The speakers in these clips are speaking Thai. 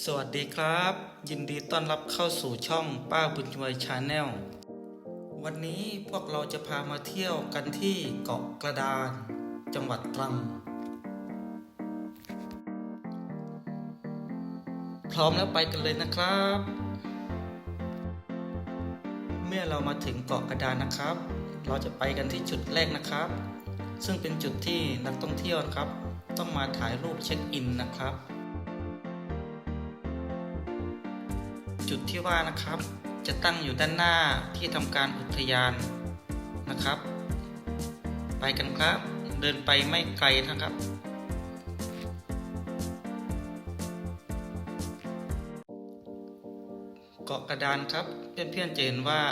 สวัสดีครับ ยินดีต้อนรับเข้าสู่ช่องป้าบุญช่วยชาแนลวันนี้พวกเราจะพามาเที่ยวกันที่เกาะกระดาน จังหวัดตรัง พร้อมแล้วไปกันเลยนะครับ เมื่อเรามาถึงเกาะกระดานนะครับ เราจะไปกันที่จุดแรกนะครับ ซึ่งเป็นจุดที่นักท่องเที่ยวครับ ต้องมาถ่ายรูปเช็คอินนะครับ จุดที่ว่านะครับ จะตั้งอยู่ด้านหน้าที่ทำการอุทยานนะครับ ไปกันครับ เดินไปไม่ไกลนะครับเกาะกระดานครับ เพื่อนๆจะเห็นว่า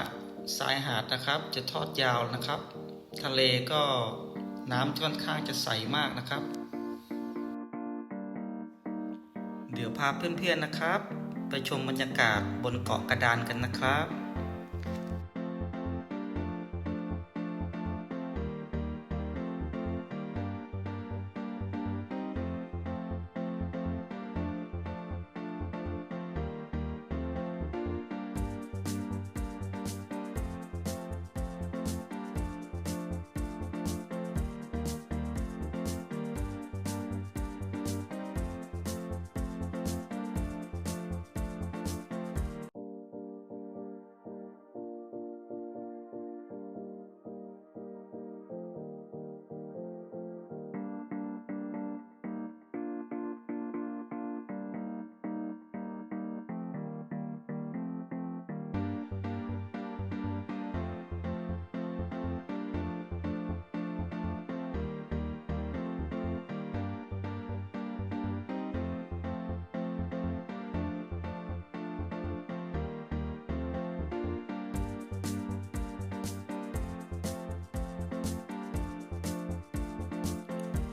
สายหาดนะครับจะทอดยาวนะครับ ทะเลก็น้ำค่อนข้างจะใสมากนะครับ เดี๋ยวพาเพื่อนๆนะครับ ไปชมบรรยากาศบนเกาะกระดานกันนะครับ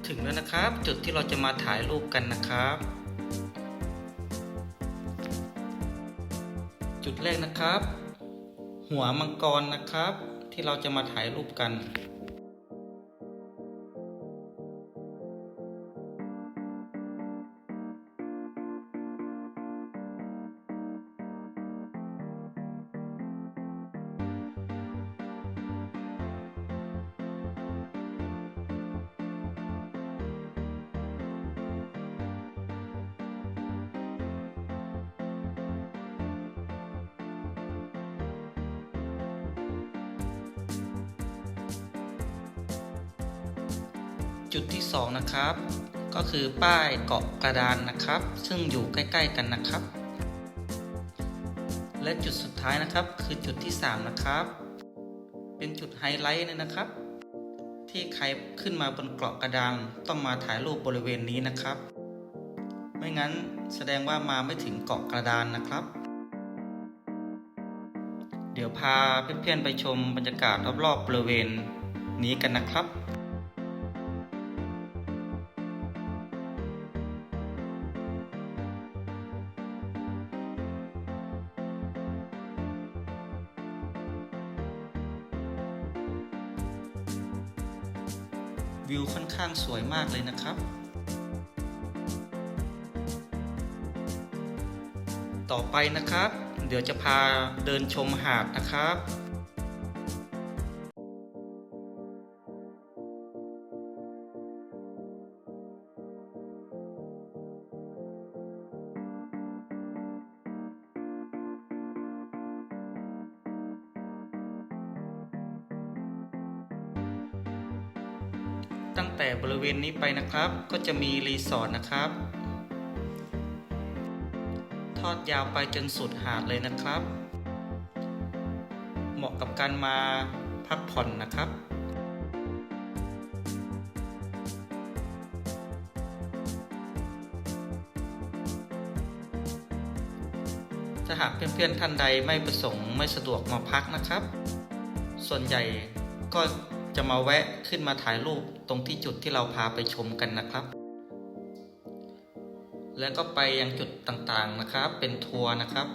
ถึงแล้วนะครับ จุดที่เราจะมาถ่ายรูปกันนะครับ จุดแรกนะครับ หัวมังกรนะครับ ที่เราจะมาถ่ายรูปกัน จุดที่สองนะครับ ก็คือป้ายเกาะกระดานนะครับ ซึ่งอยู่ใกล้ ๆ กันนะครับ และจุดสุดท้ายนะครับคือจุดที่สามนะครับ เป็นจุดไฮไลท์เลยนะครับ ที่ใครขึ้นมาบนเกาะกระดานต้องมาถ่ายรูปบริเวณนี้นะครับ ไม่งั้นแสดงว่ามาไม่ถึงเกาะกระดานนะครับ เดี๋ยวพาเพื่อนๆไปชมบรรยากาศรอบๆบริเวณนี้กันนะครับ วิวค่อนข้างสวยมากเลยนะครับ ต่อไปนะครับ เดี๋ยวจะพาเดินชมหาดนะครับ แต่บริเวณนี้ไปนะครับ ก็จะมีรีสอร์ทนะครับ ทอดยาวไปจนสุดหาดเลยนะครับ เหมาะกับการมาพักผ่อนนะครับถ้าหากเพื่อนๆท่านใดไม่ประสงค์ไม่สะดวกมาพักนะครับ ส่วนใหญ่ก็ จะมาแวะขึ้นมาถ่ายรูปตรงที่จุดที่เราพาไปชมกันนะครับ แล้วก็ไปยังจุดต่างๆนะครับ เป็นทัวร์นะครับ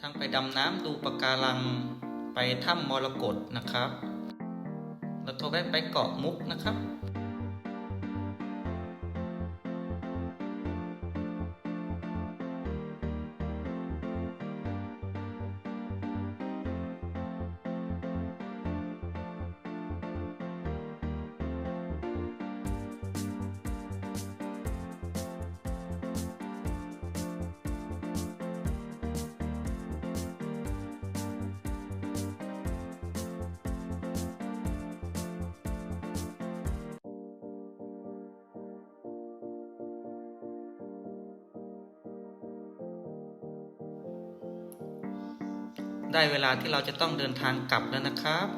ทั้งไปดำน้ำดูปะการัง ไปถ้ำมรกตนะครับ แล้วก็แวะไปเกาะมุกนะครับ ได้เวลาที่เราจะต้องเดินทางกลับแล้วนะครับ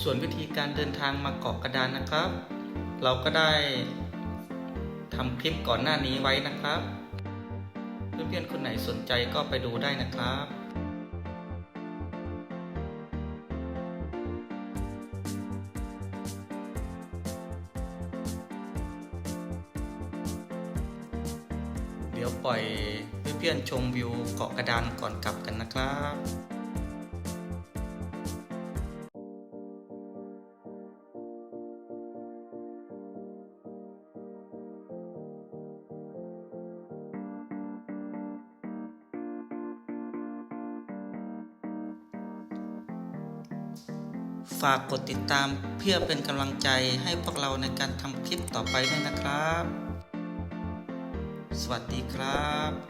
ส่วนวิธีการเดินทางมาเกาะกระดานนะครับ เราก็ได้ทำคลิปก่อนหน้านี้ไว้นะครับ เพื่อนๆคนไหนสนใจก็ไปดูได้นะครับ ยวปล่อยเพื่อนๆชมวิวเกาะกระดานก่อนกลับกันนะครับฝากกดติดตามเพื่อเป็นกำลังใจให้พวกเราในการทำคลิปต่อไปด้วยนะครับ วัสดีครับ